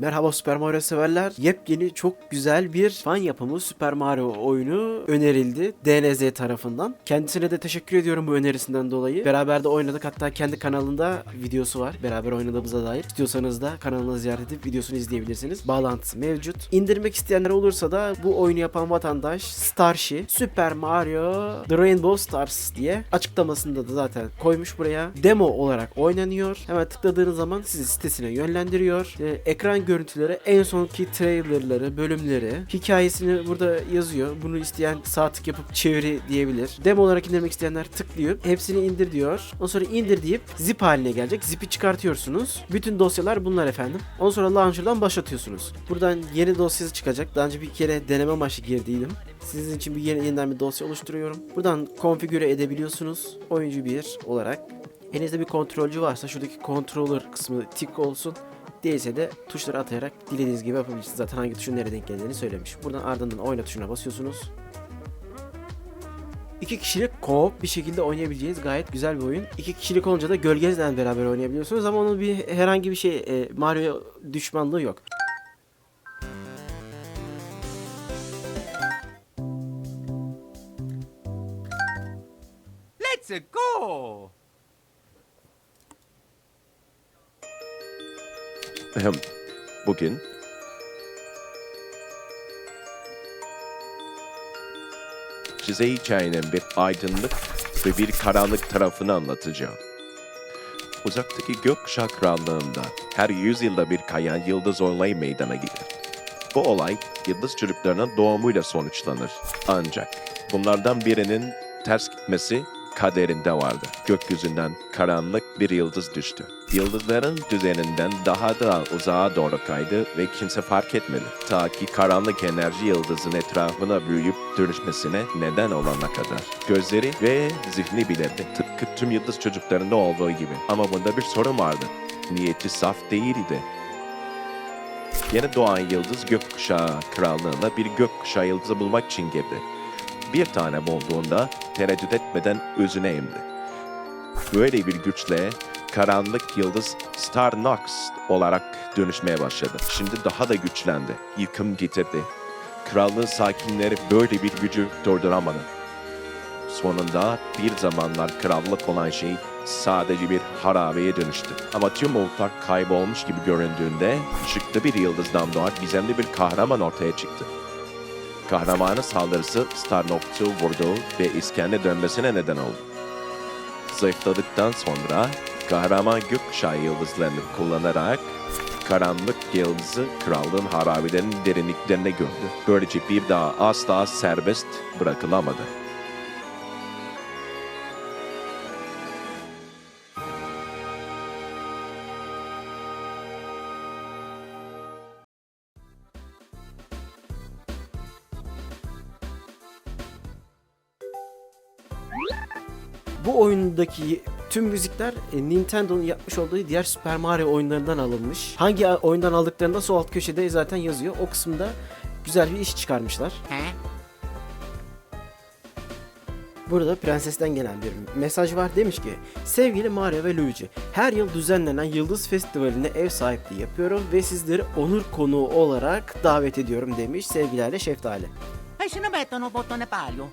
Merhaba Super Mario severler. Yepyeni çok güzel bir fan yapımı Super Mario oyunu önerildi DNZ tarafından. Kendisine de teşekkür ediyorum bu önerisinden dolayı. Beraber de oynadık hatta kendi kanalında videosu var. Beraber oynadığımıza dair. İstiyorsanız da kanalına ziyaret edip videosunu izleyebilirsiniz. Bağlantısı mevcut. İndirmek isteyenler olursa da bu oyunu yapan vatandaş Starshi Super Mario The Rainbow Stars diye açıklamasında da zaten koymuş buraya. Demo olarak oynanıyor. Hemen tıkladığınız zaman sizi sitesine yönlendiriyor. Ee, ekran görüntüleri, en sonki trailerları, bölümleri, hikayesini burada yazıyor. Bunu isteyen sağ tık yapıp çeviri diyebilir. Demo olarak indirmek isteyenler tıklıyor. Hepsini indir diyor. Ondan sonra indir deyip zip haline gelecek. Zipi çıkartıyorsunuz. Bütün dosyalar bunlar efendim. Ondan sonra launcher'dan başlatıyorsunuz. Buradan yeni dosyası çıkacak. Daha önce bir kere deneme amaçlı girdiydim. Sizin için bir yeni, yeniden bir dosya oluşturuyorum. Buradan konfigüre edebiliyorsunuz. Oyuncu 1 olarak. Elinizde bir kontrolcü varsa şuradaki controller kısmı tik olsun. Değilse de tuşları atayarak dilediğiniz gibi yapabilirsiniz. Zaten hangi tuşun nereye denk geldiğini söylemiş. Buradan ardından oyna tuşuna basıyorsunuz. İki kişilik co-op bir şekilde oynayabileceğiniz gayet güzel bir oyun. İki kişilik olunca da gölgenizle beraber oynayabiliyorsunuz ama onun bir herhangi bir şey e, Mario düşmanlığı yok. Let's go! Ahem. Bugün size hikayenin bir aydınlık ve bir karanlık tarafını anlatacağım. Uzaktaki gökkuşağı krallığında her yüzyılda bir kayan yıldız olayı meydana gelir. Bu olay yıldız çocuklarının doğumuyla sonuçlanır. Ancak bunlardan birinin ters gitmesi kaderinde vardı. Gökyüzünden karanlık bir yıldız düştü. Yıldızların düzeninden daha da uzağa doğru kaydı ve kimse fark etmedi. Ta ki karanlık enerji yıldızın etrafına büyüyüp dönüşmesine neden olana kadar. Gözleri ve zihni bilirdi. Tıpkı tüm yıldız çocuklarında olduğu gibi. Ama bunda bir sorun vardı. Niyeti saf değildi. Yeni doğan yıldız gökkuşağı krallığına bir gökkuşağı yıldızı bulmak için girdi. Bir tane bulduğunda tereddüt etmeden özüne emdi. Böyle bir güçle karanlık yıldız Star Nox olarak dönüşmeye başladı. Şimdi daha da güçlendi. Yıkım getirdi. Krallığın sakinleri böyle bir gücü durduramadı. Sonunda bir zamanlar krallık olan şey sadece bir harabeye dönüştü. Ama tüm umutlar kaybolmuş gibi göründüğünde ışıklı bir yıldızdan doğan gizemli bir kahraman ortaya çıktı. Kahramanın saldırısı Starnox'u vurdu ve iskende dönmesine neden oldu. Zayıfladıktan sonra kahraman gökkuşağı yıldızlarını kullanarak karanlık yıldızı krallığın harabelerinin derinliklerine gördü. Böylece bir daha asla serbest bırakılamadı. Oyundaki tüm müzikler e, Nintendo'nun yapmış olduğu diğer Super Mario oyunlarından alınmış. Hangi oyundan aldıklarını da sol alt köşede zaten yazıyor. O kısımda güzel bir iş çıkarmışlar. Burada prensesten gelen bir mesaj var. Demiş ki sevgili Mario ve Luigi her yıl düzenlenen Yıldız Festivali'ne ev sahipliği yapıyorum ve sizleri onur konuğu olarak davet ediyorum demiş sevgilerle Şeftali. E se ne mettono bottone palio?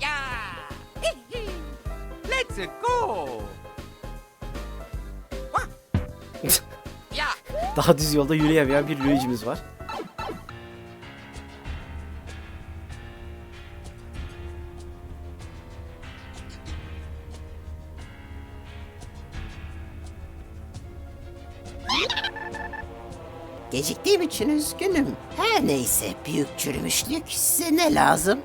Yeah! Go! Daha düz yolda yürüyemeyen bir Luigi'miz var. Geciktiğim için üzgünüm. Her neyse büyük çürümüşlük size ne lazım?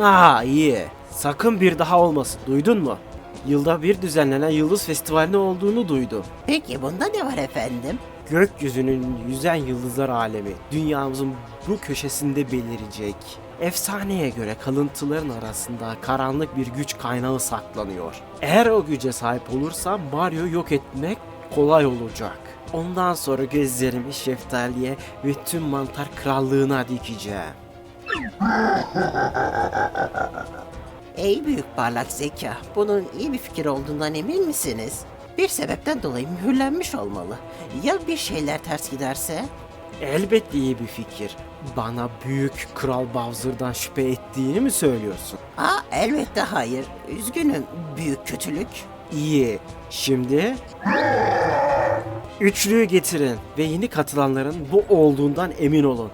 Aa iyi. Sakın bir daha olmasın. Duydun mu? Yılda bir düzenlenen Yıldız Festivali'ne olduğunu duydum. Peki bunda ne var efendim? Gökyüzünün yüzen yıldızlar alemi dünyamızın bu köşesinde belirecek. Efsaneye göre kalıntıların arasında karanlık bir güç kaynağı saklanıyor. Eğer o güce sahip olursam Mario yok etmek kolay olacak. Ondan sonra gözlerimi şeftaliye ve tüm mantar krallığına dikeceğim. Ey büyük parlak zeka, bunun iyi bir fikir olduğundan emin misiniz? Bir sebepten dolayı mühürlenmiş olmalı. Ya bir şeyler ters giderse? Elbette iyi bir fikir. Bana büyük Kral Bowser'dan şüphe ettiğini mi söylüyorsun? Aa elbette hayır. Üzgünüm büyük kötülük. İyi. Şimdi üçlüyü getirin ve yeni katılanların bu olduğundan emin olun.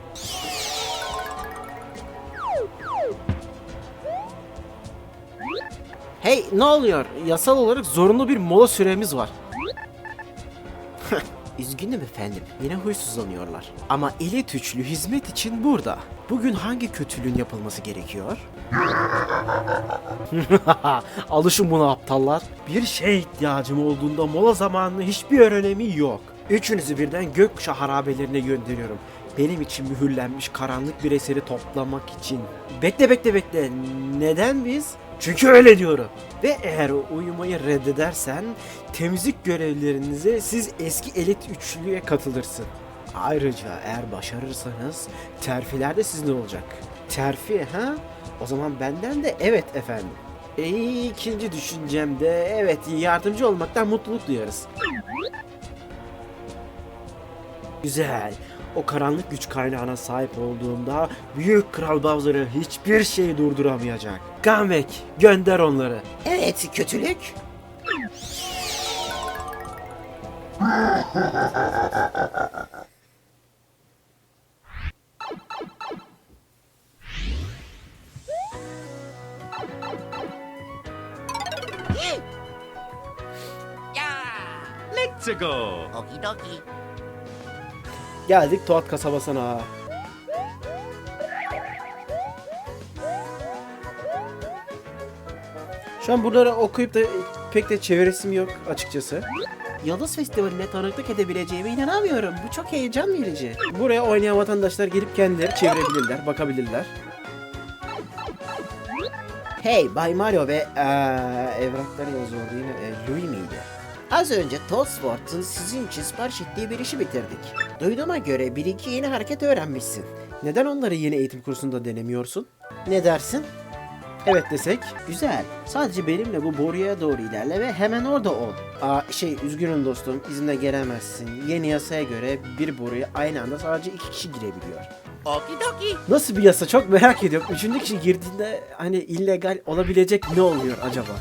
Hey ne oluyor? Yasal olarak zorunlu bir mola süremiz var. Üzgünüm efendim. Yine huysuzlanıyorlar. Ama elit üçlü hizmet için burada. Bugün hangi kötülüğün yapılması gerekiyor? Alışın buna aptallar. Bir şeye ihtiyacım olduğunda mola zamanının hiçbir önemi yok. Üçünüzü birden gökkuşağı harabelerine gönderiyorum. Benim için mühürlenmiş karanlık bir eseri toplamak için. Bekle bekle bekle. Neden biz? Çünkü öyle diyorum. Ve eğer uyumayı reddedersen temizlik görevlerinize siz eski elit üçlüye katılırsın. Ayrıca eğer başarırsanız terfiler de sizin olacak. Terfi ha? O zaman benden de evet efendim. E, ikinci düşüncem de evet yardımcı olmaktan mutluluk duyarız. Güzel. O karanlık güç kaynağına sahip olduğumda Büyük Kral Bowser'ı hiçbir şey durduramayacak. Gamek gönder onları. Evet kötülük. Let's go. Okie dokie. Geldik Toat kasabasına. Şu an buraları okuyup da pek de çeviresim yok açıkçası. Yıldız Festivali'ne tanıklık edebileceğime inanamıyorum. Bu çok heyecan verici. Buraya oynayan vatandaşlar gelip kendileri çevirebilirler, bakabilirler. Hey Bay Mario ve eee evrakları yazıyordu yine e, Louis miydi? Az önce Toadsports'un sizin için sipariş ettiği bir işi bitirdik. Duyduğuma göre bir iki yeni hareket öğrenmişsin. Neden onları yeni eğitim kursunda denemiyorsun? Ne dersin? Evet desek. Güzel. Sadece benimle bu boruya doğru ilerle ve hemen orada ol. Aa şey üzgünüm dostum izinle gelemezsin. Yeni yasaya göre bir boruya aynı anda sadece iki kişi girebiliyor. Okie dokie. Nasıl bir yasa çok merak ediyorum. Üçüncü kişi girdiğinde hani illegal olabilecek ne oluyor acaba?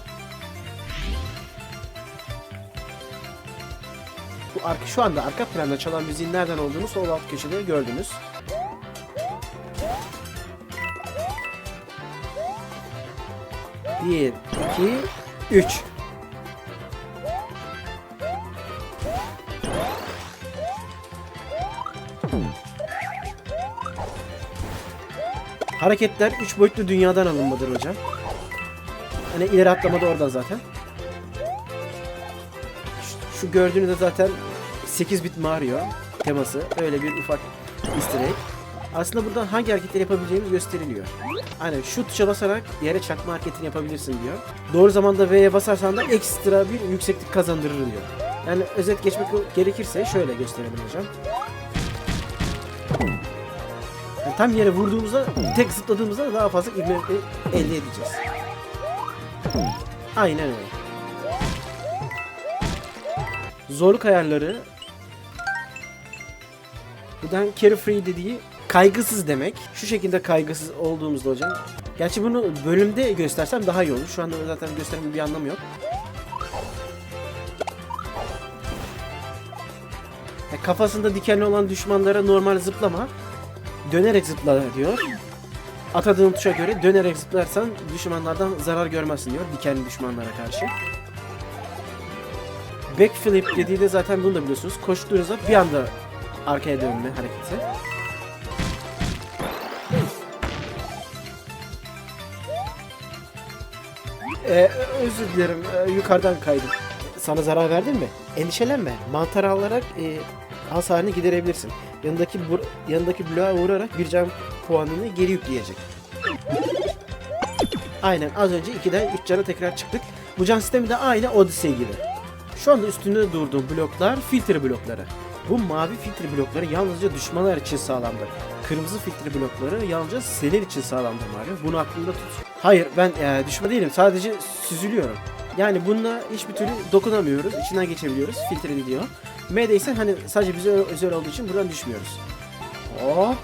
Arka, şu anda arka planda çalan müziğin nereden olduğunu sol alt köşede gördünüz. Bir, iki, üç. Hareketler 3 boyutlu dünyadan alınmadır hocam. Hani ileri atlama da oradan zaten. Şu, şu gördüğünüz de zaten 8 bit Mario teması. Öyle bir ufak easter egg. Aslında buradan hangi hareketleri yapabileceğimiz gösteriliyor. Aynen şu tuşa basarak yere çakma hareketini yapabilirsin diyor. Doğru zamanda V'ye basarsan da ekstra bir yükseklik kazandırır diyor. Yani özet geçmek gerekirse şöyle gösterelim hocam. Yani tam yere vurduğumuzda tek zıpladığımızda daha fazla ivme elde edeceğiz. Aynen öyle. Zorluk ayarları Buradan carefree dediği kaygısız demek. Şu şekilde kaygısız olduğumuzda hocam. Gerçi bunu bölümde göstersem daha iyi olur. Şu anda zaten göstermenin bir anlamı yok. Ya kafasında dikenli olan düşmanlara normal zıplama. Dönerek zıpla diyor. Atadığın tuşa göre dönerek zıplarsan düşmanlardan zarar görmezsin diyor. Dikenli düşmanlara karşı. Backflip dediği de zaten bunu da biliyorsunuz. Koştuğunuzda bir anda arkaya dönme hareketi. Ee, özür dilerim. Ee, yukarıdan kaydım. Sana zarar verdim mi? Endişelenme. Mantar alarak e, hasarını giderebilirsin. Yanındaki yanındaki bloğa vurarak bir can puanını geri yükleyecek. Aynen az önce 2'den 3 cana tekrar çıktık. Bu can sistemi de aynı Odyssey gibi. Şu anda üstünde durduğum bloklar filtre blokları. Bu mavi filtre blokları yalnızca düşmanlar için sağlamdır. Kırmızı filtre blokları yalnızca senin için sağlamdır Mario. Bunu aklında tut. Hayır ben e, düşman değilim. Sadece süzülüyorum. Yani bununla hiçbir türlü dokunamıyoruz. içinden geçebiliyoruz. Filtre diyor. M'de ise hani sadece bize özel olduğu için buradan düşmüyoruz. Hop.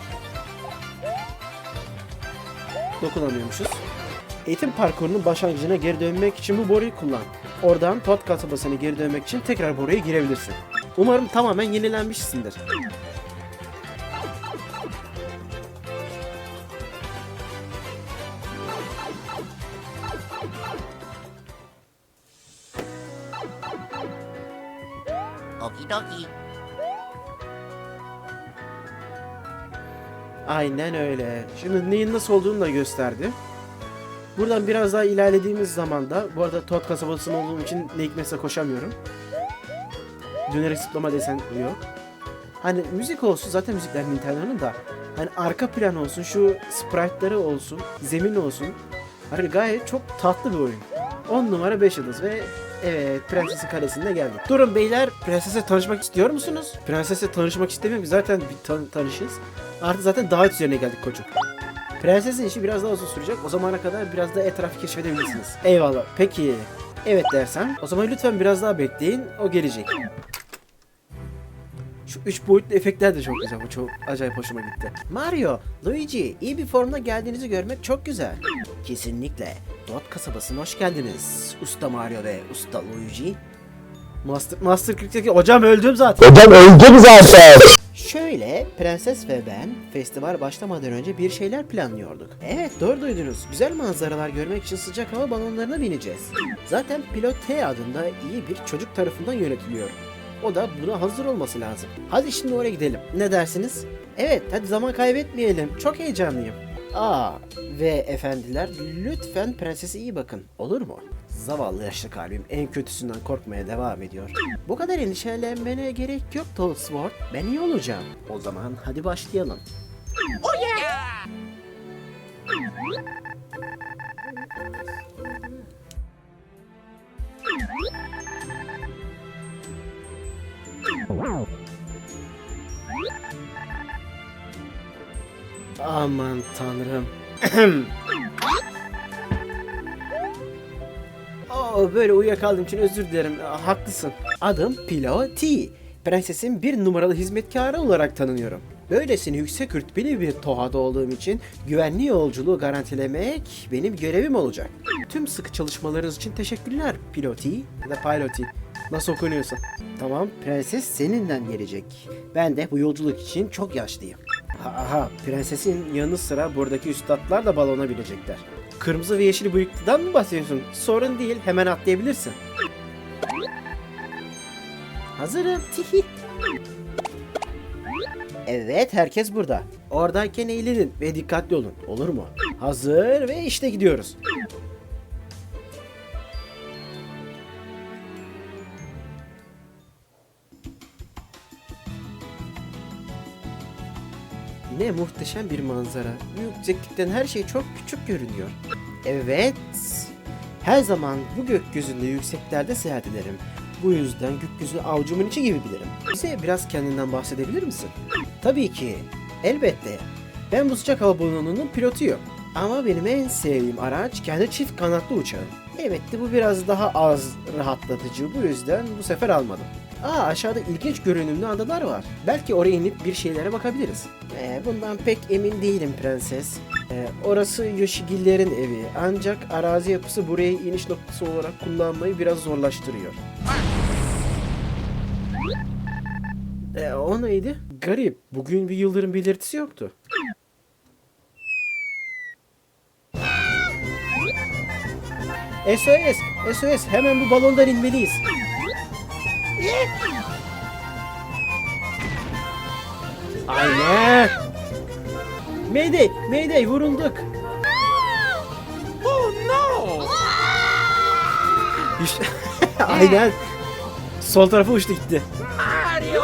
Dokunamıyormuşuz. Eğitim parkurunun başlangıcına geri dönmek için bu boruyu kullan. Oradan Tot kasabasına geri dönmek için tekrar boruya girebilirsin. Umarım tamamen yenilenmişsindir. Okie dokie. Aynen öyle. Şimdi neyin nasıl olduğunu da gösterdi. Buradan biraz daha ilerlediğimiz zaman da bu arada Tot kasabasında olduğum için ne hikmetse koşamıyorum. Dönerek zıplama desen yok. Hani müzik olsun zaten müzikler Nintendo'nun da hani arka plan olsun şu sprite'ları olsun zemin olsun hani gayet çok tatlı bir oyun. 10 numara 5 yıldız ve evet Prenses'in kalesine geldik. Durun beyler Prenses'e tanışmak istiyor musunuz? Prenses'e tanışmak istemiyorum zaten bir tan- tanışız. Artık zaten davet üzerine geldik koçum. Prensesin işi biraz daha uzun sürecek. O zamana kadar biraz da etrafı keşfedebilirsiniz. Eyvallah. Peki. Evet dersem. O zaman lütfen biraz daha bekleyin. O gelecek. Şu üç boyutlu efektler de çok güzel. Bu çok acayip hoşuma gitti. Mario, Luigi, iyi bir formda geldiğinizi görmek çok güzel. Kesinlikle. Dot kasabasına hoş geldiniz. Usta Mario ve Usta Luigi. Master, Master 40'taki hocam öldüm zaten. Hocam öldüm zaten. Şöyle, Prenses ve ben festival başlamadan önce bir şeyler planlıyorduk. Evet, doğru duydunuz. Güzel manzaralar görmek için sıcak hava balonlarına bineceğiz. Zaten Pilot T adında iyi bir çocuk tarafından yönetiliyor. O da buna hazır olması lazım. Hadi şimdi oraya gidelim. Ne dersiniz? Evet, hadi zaman kaybetmeyelim. Çok heyecanlıyım. Aa, ve efendiler lütfen prensese iyi bakın. Olur mu? Zavallı yaşlı kalbim en kötüsünden korkmaya devam ediyor. Bu kadar endişelenmene gerek yok Toadsword. Ben iyi olacağım. O zaman hadi başlayalım. Aman tanrım. Oo, böyle uyuyakaldığım için özür dilerim. Haklısın. Adım Pilo T. Prensesin bir numaralı hizmetkarı olarak tanınıyorum. Böylesine yüksek rütbeli bir tohada olduğum için güvenli yolculuğu garantilemek benim görevim olacak. Tüm sıkı çalışmalarınız için teşekkürler Piloti ya da Piloti. Nasıl okunuyorsa. Tamam, prenses seninle gelecek. Ben de bu yolculuk için çok yaşlıyım. Aha, prensesin yanı sıra buradaki üstadlar da balona binecekler. Kırmızı ve yeşil bıyıklıdan mı bahsediyorsun? Sorun değil, hemen atlayabilirsin. Hazırım. Tihi. Evet, herkes burada. Oradayken eğlenin ve dikkatli olun, olur mu? Hazır ve işte gidiyoruz. Ne muhteşem bir manzara. Yükseklikten her şey çok küçük görünüyor. Evet. Her zaman bu gökyüzünde yükseklerde seyahat ederim. Bu yüzden gökyüzünü avucumun içi gibi bilirim. Bize biraz kendinden bahsedebilir misin? Tabii ki. Elbette. Ben bu sıcak hava balonunun pilotuyum. Ama benim en sevdiğim araç kendi çift kanatlı uçağım. Evet de bu biraz daha az rahatlatıcı. Bu yüzden bu sefer almadım. Aa aşağıda ilginç görünümlü adalar var. Belki oraya inip bir şeylere bakabiliriz. Ee, bundan pek emin değilim prenses. Ee, orası Yoshigillerin evi. Ancak arazi yapısı burayı iniş noktası olarak kullanmayı biraz zorlaştırıyor. Ee, o neydi? Garip. Bugün bir yıldırım belirtisi yoktu. SOS! SOS! Hemen bu balondan inmeliyiz. Aynen! Mayday! Mayday! Vurulduk! Oh no! İşte- Aynen! Sol tarafa uçtu gitti. Mario!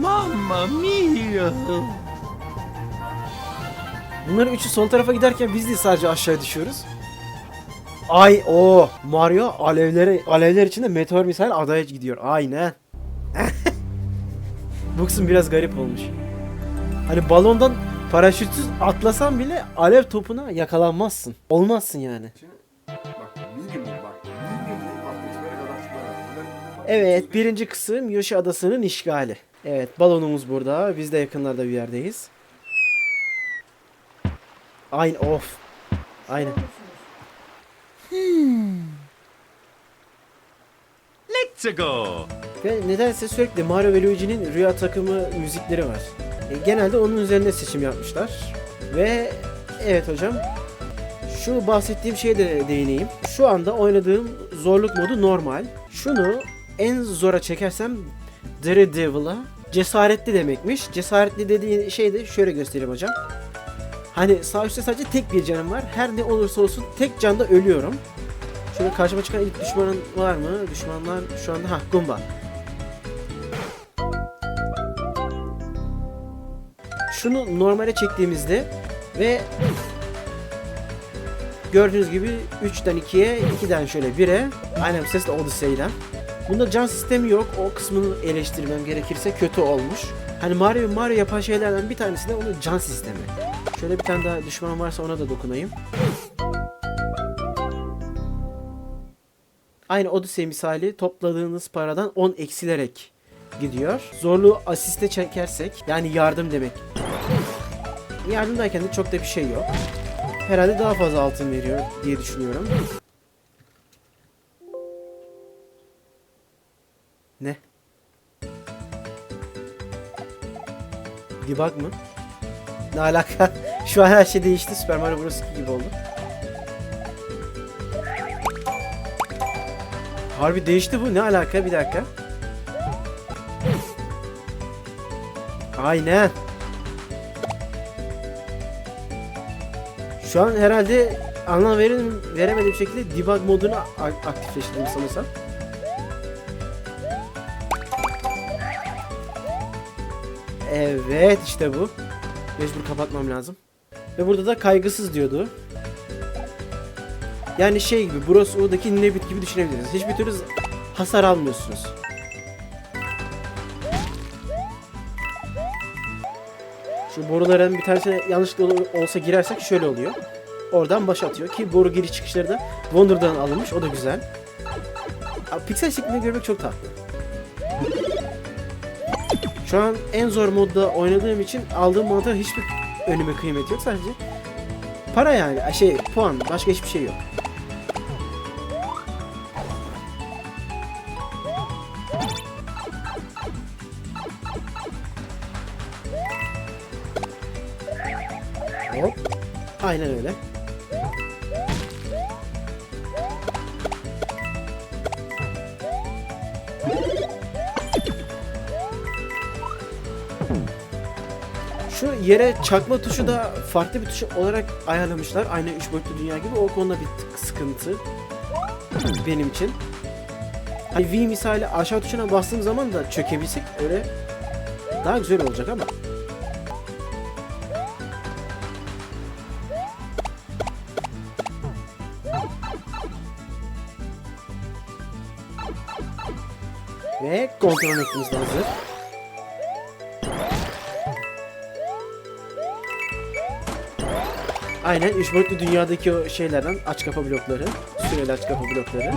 Mamma mia! Bunların üçü sol tarafa giderken biz de sadece aşağı düşüyoruz. Ay o Mario alevleri alevler içinde meteor misal adaya gidiyor. Aynen. Bu biraz garip olmuş. Hani balondan paraşütsüz atlasan bile alev topuna yakalanmazsın. Olmazsın yani. Evet birinci kısım Yoshi Adası'nın işgali. Evet balonumuz burada. Biz de yakınlarda bir yerdeyiz. Aynı of. Aynen. Hmm. Let's go. Ve nedense sürekli Mario ve Luigi'nin rüya takımı müzikleri var. E, genelde onun üzerine seçim yapmışlar. Ve evet hocam şu bahsettiğim şeye de değineyim. Şu anda oynadığım zorluk modu normal. Şunu en zora çekersem Daredevil'a cesaretli demekmiş. Cesaretli dediği şey de şöyle göstereyim hocam. Hani sağ üstte sadece tek bir canım var. Her ne olursa olsun tek canda ölüyorum. Şöyle karşıma çıkan ilk düşmanın var mı? Düşmanlar şu anda ha Goomba. Şunu normale çektiğimizde ve gördüğünüz gibi 3'ten 2'ye 2'den şöyle 1'e aynen ses de Odyssey'den. Bunda can sistemi yok. O kısmını eleştirmem gerekirse kötü olmuş. Hani Mario Mario yapan şeylerden bir tanesi de onun can sistemi. Şöyle bir tane daha düşman varsa ona da dokunayım. Aynı Odyssey misali topladığınız paradan 10 eksilerek gidiyor. Zorluğu asiste çekersek yani yardım demek. Yardımdayken de çok da bir şey yok. Herhalde daha fazla altın veriyor diye düşünüyorum. Ne? Debug mı? Ne alaka? Şu an her şey değişti. Super Mario Bros. 2 gibi oldu. Harbi değişti bu. Ne alaka? Bir dakika. Aynen. Şu an herhalde anlam verim, veremediğim şekilde debug modunu aktifleştirdim sanırsam. Evet işte bu. Mecbur kapatmam lazım. Ve burada da kaygısız diyordu. Yani şey gibi Bros U'daki Nebit gibi düşünebiliriz. Hiçbir türlü hasar almıyorsunuz. Şu boruların bir tanesine yanlışlıkla ol- olsa girersek şöyle oluyor. Oradan baş atıyor ki boru giriş çıkışları da Wonder'dan alınmış. O da güzel. Abi, Piksel şeklinde görmek çok tatlı. Şu an en zor modda oynadığım için aldığım mantar hiçbir önüme kıymet yok sadece. Para yani şey puan başka hiçbir şey yok. Aynen öyle. Şu yere çakma tuşu da farklı bir tuş olarak ayarlamışlar. Aynı 3 boyutlu dünya gibi. O konuda bir sıkıntı benim için. Hani V misali aşağı tuşuna bastığım zaman da çökebilsek öyle daha güzel olacak ama. Kontrol noktamız da hazır. Aynen 3 boyutlu dünyadaki o şeylerden aç kapa blokları, süreli aç kapa blokları.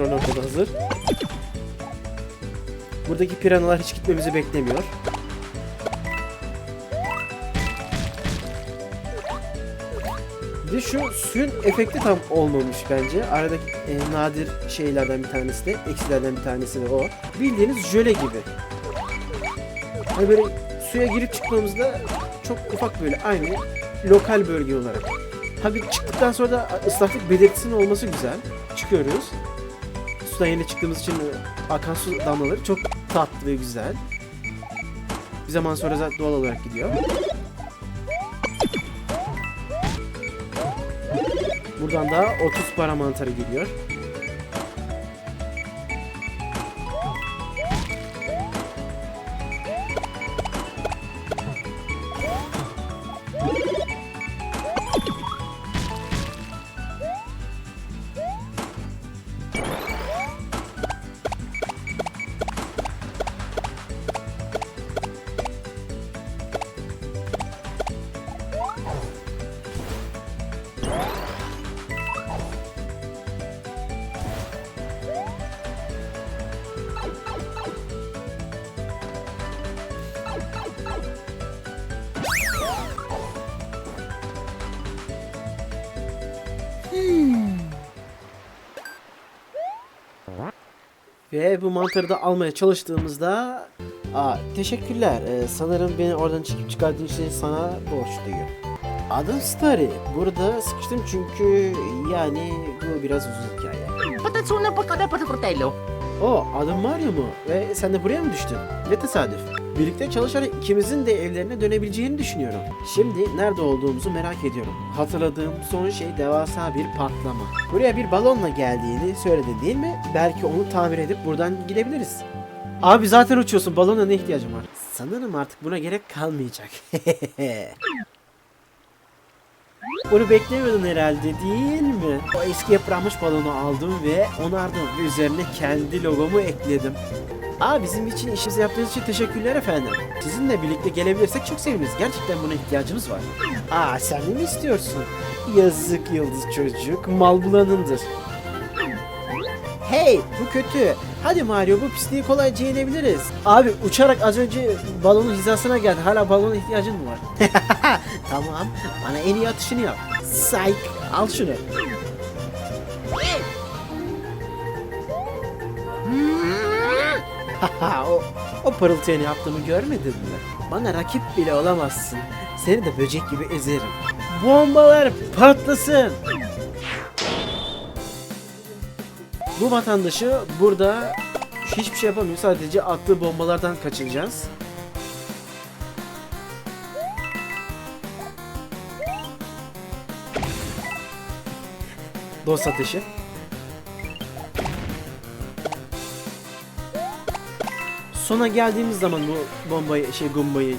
Kontrol noktada hazır. Buradaki piranalar hiç gitmemizi beklemiyor. Bir de şu suyun efekti tam olmamış bence. Aradaki e, nadir şeylerden bir tanesi de, eksilerden bir tanesi de o. Bildiğiniz jöle gibi. Hani böyle suya girip çıkmamızda çok ufak böyle aynı lokal bölge olarak. Tabii çıktıktan sonra da ıslaklık belirtisinin olması güzel. Çıkıyoruz. Sudan yeni çıktığımız için akan su damlaları çok tatlı ve güzel. Bir zaman sonra zaten doğal olarak gidiyor. Buradan da 30 para mantarı geliyor. Ve bu mantarı da almaya çalıştığımızda... Aa, teşekkürler. Ee, sanırım beni oradan çekip çıkardığın için sana borçluyum. Adım Starry. Burada sıkıştım çünkü yani bu biraz uzun hikaye. Patatsuna pa kada pata fratello. O adım Mario mu? Ve sen de buraya mı düştün? Ne tesadüf. Birlikte çalışarak ikimizin de evlerine dönebileceğini düşünüyorum. Şimdi nerede olduğumuzu merak ediyorum. Hatırladığım son şey devasa bir patlama. Buraya bir balonla geldiğini söyledin değil mi? Belki onu tamir edip buradan gidebiliriz. Abi zaten uçuyorsun. Balona ne ihtiyacım var? Sanırım artık buna gerek kalmayacak. Bunu beklemiyordun herhalde değil mi? O eski yıpranmış balonu aldım ve onardım üzerine kendi logomu ekledim. Aa bizim için işimizi yaptığınız için teşekkürler efendim. Sizinle birlikte gelebilirsek çok seviniriz. Gerçekten buna ihtiyacımız var. Aa sen de mi istiyorsun? Yazık yıldız çocuk. Mal bulanındır. Hey bu kötü. Hadi Mario bu pisliği kolayca yenebiliriz. Abi uçarak az önce balonun hizasına geldi. Hala balona ihtiyacın mı var? tamam. Bana en iyi atışını yap. Psych. Al şunu. O, o pırıltıyı yaptığımı görmedin mi? Bana rakip bile olamazsın. Seni de böcek gibi ezerim. Bombalar patlasın. Bu vatandaşı burada hiçbir şey yapamıyor. Sadece attığı bombalardan kaçınacağız. Dost ateşi. Sona geldiğimiz zaman bu bombayı şey gumbayı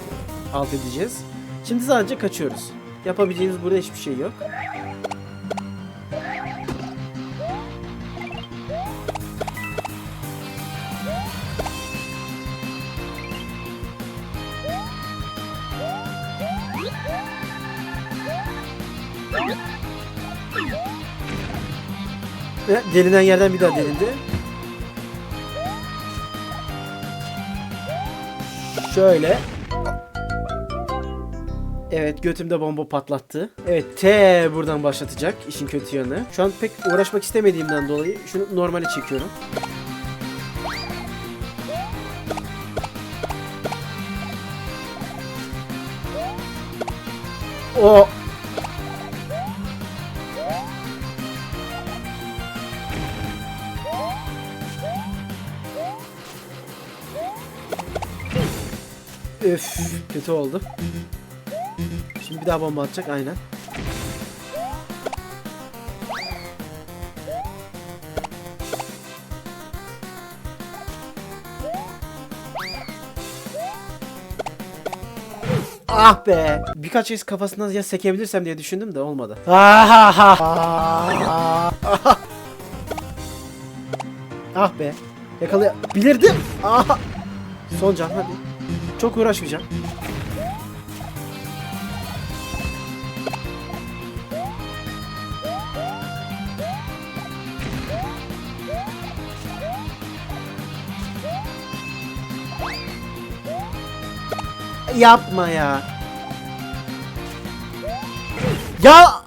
alt edeceğiz. Şimdi sadece kaçıyoruz. Yapabileceğimiz burada hiçbir şey yok. Delinen yerden bir daha delindi. Şöyle. Evet götümde bomba patlattı. Evet T buradan başlatacak işin kötü yanı. Şu an pek uğraşmak istemediğimden dolayı şunu normale çekiyorum. O Öf kötü oldu. Şimdi bir daha bomba atacak aynen. Ah be. Birkaç kez kafasından ya sekebilirsem diye düşündüm de olmadı. Ah, be. Yakalayabilirdim. Ah. Son can hadi. Çok uğraşmayacağım. Yapma ya. Ya!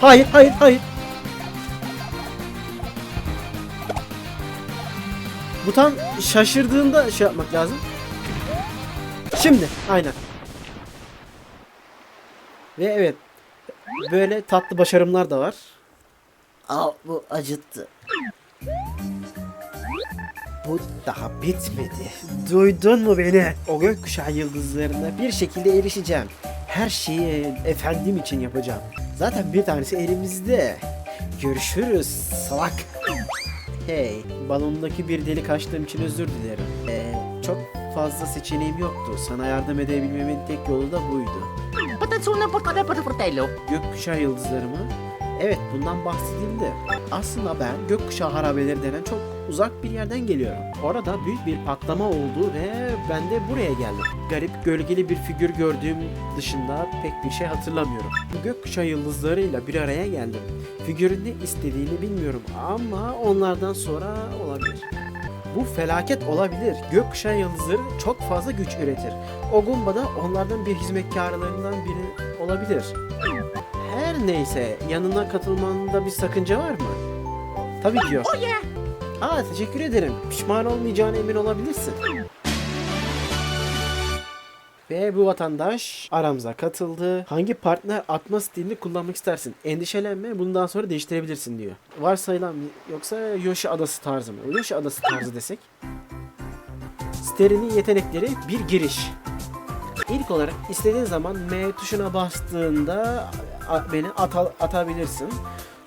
Hayır, hayır, hayır. Bu tam şaşırdığında şey yapmak lazım. Şimdi, aynen. Ve evet, böyle tatlı başarımlar da var. Aa bu acıttı. Bu daha bitmedi. Duydun mu beni? O gökkuşağı yıldızlarına bir şekilde erişeceğim. Her şeyi efendim için yapacağım. Zaten bir tanesi elimizde. Görüşürüz salak. Hey, balondaki bir delik açtığım için özür dilerim. Ee, çok fazla seçeneğim yoktu. Sana yardım edebilmemin tek yolu da buydu. Patatsuno portale per fratello. Gökkuşağı yıldızları mı? Evet bundan bahsedildi. Aslında ben gökkuşağı harabeleri denen çok uzak bir yerden geliyorum. Orada büyük bir patlama oldu ve ben de buraya geldim. Garip gölgeli bir figür gördüğüm dışında pek bir şey hatırlamıyorum. Gökkuşağı yıldızlarıyla bir araya geldim. Figürün ne istediğini bilmiyorum ama onlardan sonra olabilir. Bu felaket olabilir. Gökkuşağı yıldızları çok fazla güç üretir. Ogumba da onlardan bir hizmetkarlarından biri olabilir. Her neyse yanına katılmanda bir sakınca var mı? Tabii ki yok. Oh. Aa teşekkür ederim. Pişman olmayacağına emin olabilirsin. Ve bu vatandaş aramıza katıldı. Hangi partner atma stilini kullanmak istersin? Endişelenme bundan sonra değiştirebilirsin diyor. Varsayılan yoksa Yoshi adası tarzı mı? Yoshi adası tarzı desek. Sterinin yetenekleri bir giriş. İlk olarak istediğin zaman M tuşuna bastığında beni ata- atabilirsin.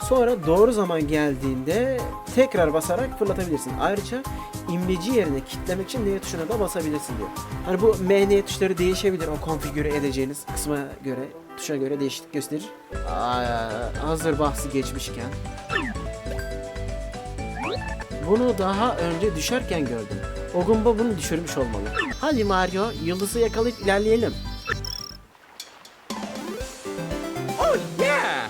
Sonra doğru zaman geldiğinde tekrar basarak fırlatabilirsin. Ayrıca imleci yerine kitlemek için N tuşuna da basabilirsin diyor. Hani bu M, N tuşları değişebilir o konfigüre edeceğiniz kısma göre, tuşa göre değişiklik gösterir. Aa, hazır bahsi geçmişken. Bunu daha önce düşerken gördüm. Ogumba bunu düşürmüş olmalı. Hadi Mario, yıldızı yakalayıp ilerleyelim. Oh yeah.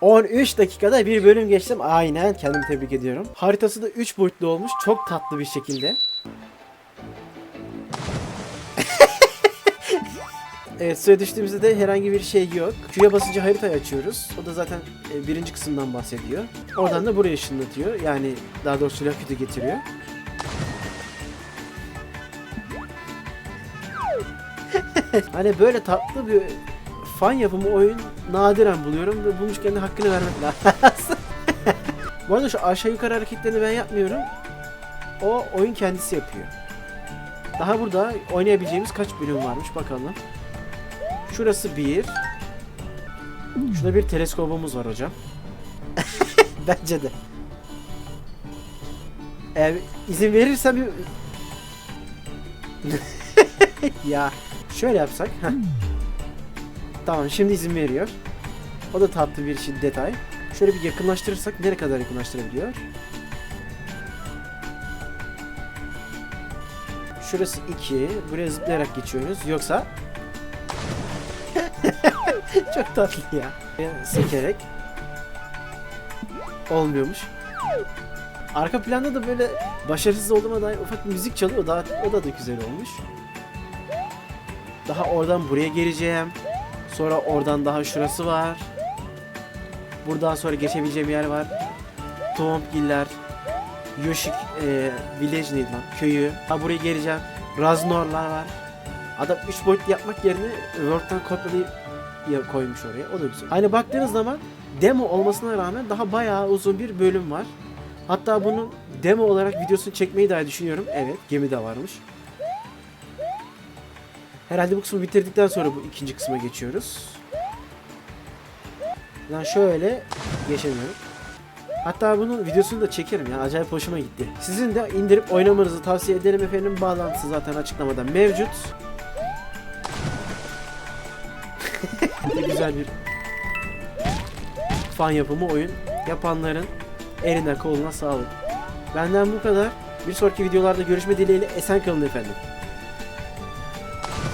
13 dakikada bir bölüm geçtim. Aynen kendimi tebrik ediyorum. Haritası da 3 boyutlu olmuş. Çok tatlı bir şekilde. Evet suya düştüğümüzde de herhangi bir şey yok. Q'ya basınca haritayı açıyoruz. O da zaten e, birinci kısımdan bahsediyor. Oradan da buraya ışınlatıyor. Yani daha doğrusu Laküt'ü getiriyor. hani böyle tatlı bir fan yapımı oyun nadiren buluyorum ve bulmuşken de hakkını vermek lazım. Bu arada şu aşağı yukarı hareketlerini ben yapmıyorum. O oyun kendisi yapıyor. Daha burada oynayabileceğimiz kaç bölüm varmış bakalım. Şurası bir. Şurada bir teleskobumuz var hocam. Bence de. Eğer izin verirsen bir... ya şöyle yapsak. Tamam şimdi izin veriyor. O da tatlı bir şey, detay. Şöyle bir yakınlaştırırsak nereye kadar yakınlaştırabiliyor? Şurası 2. Buraya zıplayarak geçiyoruz. Yoksa çok tatlı ya. Sekerek olmuyormuş. Arka planda da böyle başarısız olduğuma dair ufak bir müzik çalıyor. Daha, o da da güzel olmuş. Daha oradan buraya geleceğim. Sonra oradan daha şurası var. Buradan sonra geçebileceğim yer var. Tombgiller, Yoshi e, Village neydi lan? Köyü. Ha buraya geleceğim. Raznorlar var. Adam 3 boyutlu yapmak yerine Word'dan kopyalayıp ya- koymuş oraya. O da güzel. Hani baktığınız zaman demo olmasına rağmen daha bayağı uzun bir bölüm var. Hatta bunun demo olarak videosunu çekmeyi dahi düşünüyorum. Evet, gemi de varmış. Herhalde bu kısmı bitirdikten sonra bu ikinci kısma geçiyoruz. Lan şöyle geçemiyorum. Hatta bunun videosunu da çekerim ya. Acayip hoşuma gitti. Sizin de indirip oynamanızı tavsiye ederim efendim. Bağlantısı zaten açıklamada mevcut. Güzel bir fan yapımı oyun. Yapanların eline koluna sağlık. Benden bu kadar. Bir sonraki videolarda görüşme dileğiyle esen kalın efendim.